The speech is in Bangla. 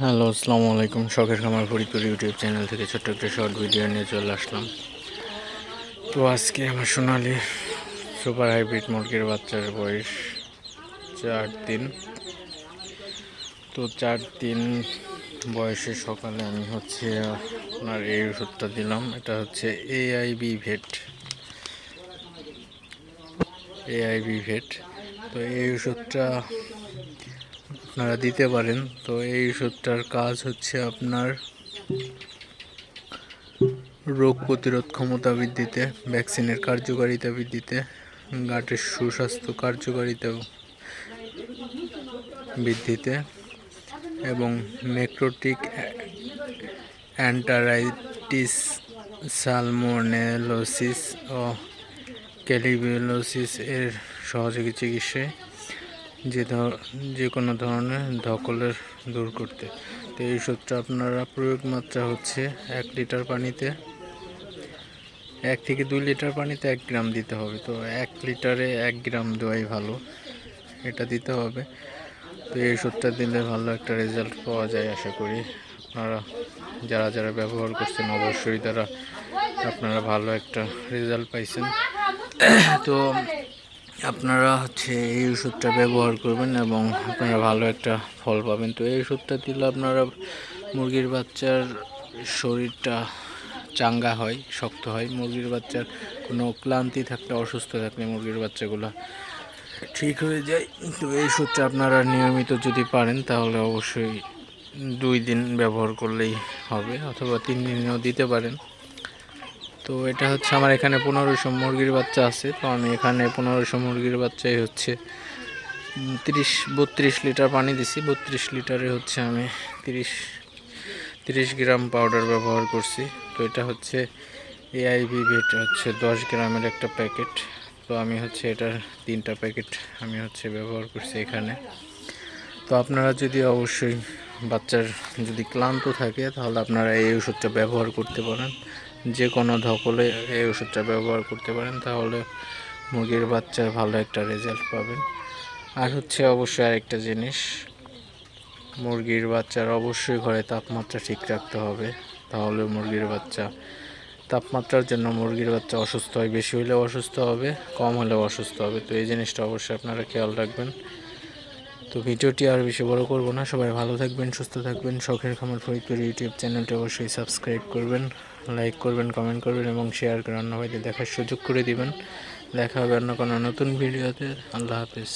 হ্যালো, আসসালামু আলাইকুম। শখের খামার ফরিদপুর ইউটিউব চ্যানেল থেকে ছোট্ট একটা শর্ট ভিডিও নিয়ে চলে আসলাম। তো আজকে আমার সোনালি সুপার হাইব্রিড মুরগির বাচ্চার বয়স চার দিন। তো চার দিন বয়সে সকালে আমি হচ্ছে আপনার এই ওষুধটা দিলাম। এটা হচ্ছে এআইবি ভেট এআইবি ভেট তো এই ওষুধটা আপনারা দিতে পারেন। তো এই ওষুধটার কাজ হচ্ছে আপনার রোগ প্রতিরোধ ক্ষমতা বৃদ্ধিতে, ভ্যাকসিনের কার্যকারিতা বৃদ্ধিতে, গাটের সুস্বাস্থ্য কার্যকারিতা বৃদ্ধিতে এবং মেক্রোটিক অ্যান্টারাইটিস, সালমোনেলোসিস ও ক্যালিবিলোসিস এর সহযোগী চিকিৎসায় যে ধর যে কোনো ধরনের ধকলের দূর করতে। তো এই ওষুধটা আপনারা প্রয়োগ মাত্রা হচ্ছে এক লিটার পানিতে এক থেকে দুই লিটার পানিতে এক গ্রাম দিতে হবে। তো এক লিটারে এক গ্রাম দেওয়াই ভালো, এটা দিতে হবে। তো এই ওষুধটা দিলে ভালো একটা রেজাল্ট পাওয়া যায় আশা করি। আপনারা, যারা যারা ব্যবহার করছেন অবশ্যই তারা আপনারা ভালো একটা রেজাল্ট পাইছেন। তো আপনারা হচ্ছে এই ওষুধটা ব্যবহার করবেন এবং আপনারা ভালো একটা ফল পাবেন। তো এই ওষুধটা দিলে আপনারা মুরগির বাচ্চার শরীরটা চাঙ্গা হয়, শক্ত হয়। মুরগির বাচ্চার কোনো ক্লান্তি থাকলে, অসুস্থ থাকলে মুরগির বাচ্চাগুলো ঠিক হয়ে যায়। তো এই ওষুধটা আপনারা নিয়মিত যদি পারেন, তাহলে অবশ্যই দুই দিন ব্যবহার করলেই হবে, অথবা তিন দিনেও দিতে পারেন। তো এটা হচ্ছে আমার এখানে পনেরোশো মুরগির বাচ্চা আছে। তো আমি এখানে পনেরোশো মুরগির বাচ্চাই হচ্ছে তিরিশ, বত্রিশ লিটার পানি দিছি। বত্রিশ লিটারে হচ্ছে আমি তিরিশ তিরিশ গ্রাম পাউডার ব্যবহার করছি। তো এটা হচ্ছে এআইভি ভেট হচ্ছে দশ গ্রামের একটা প্যাকেট। তো আমি হচ্ছে এটার তিনটা প্যাকেট আমি হচ্ছে ব্যবহার করছি এখানে। তো আপনারা যদি অবশ্যই বাচ্চার যদি ক্লান্ত থাকে, তাহলে আপনারা এই ওষুধটা ব্যবহার করতে পারেন। যে কোনো ধকলে এই ওষুধটা ব্যবহার করতে পারেন, তাহলে মুরগির বাচ্চার ভালো একটা রেজাল্ট পাবেন। আর হচ্ছে অবশ্যই আরেকটা জিনিস, মুরগির বাচ্চার অবশ্যই ঘরে তাপমাত্রা ঠিক রাখতে হবে, তাহলে মুরগির বাচ্চা, তাপমাত্রার জন্য মুরগির বাচ্চা অসুস্থ হয়, বেশি হলেও অসুস্থ হবে, কম হলেও অসুস্থ হবে। তো এই জিনিসটা অবশ্যই আপনারা খেয়াল রাখবেন। তো ভিডিওটি আর বেশি বড় করব না। সবাই ভালো থাকবেন, সুস্থ থাকবেন। শখের খামার ফরিদপুর ইউটিউব চ্যানেলটি অবশ্যই সাবস্ক্রাইব করবেন, লাইক করবেন, কমেন্ট করবেন এবং শেয়ার করে অন্য ভাইদের দেখার সুযোগ করে দিবেন। দেখা হবে অন্য কোনো নতুন ভিডিওতে। আল্লাহ হাফিজ।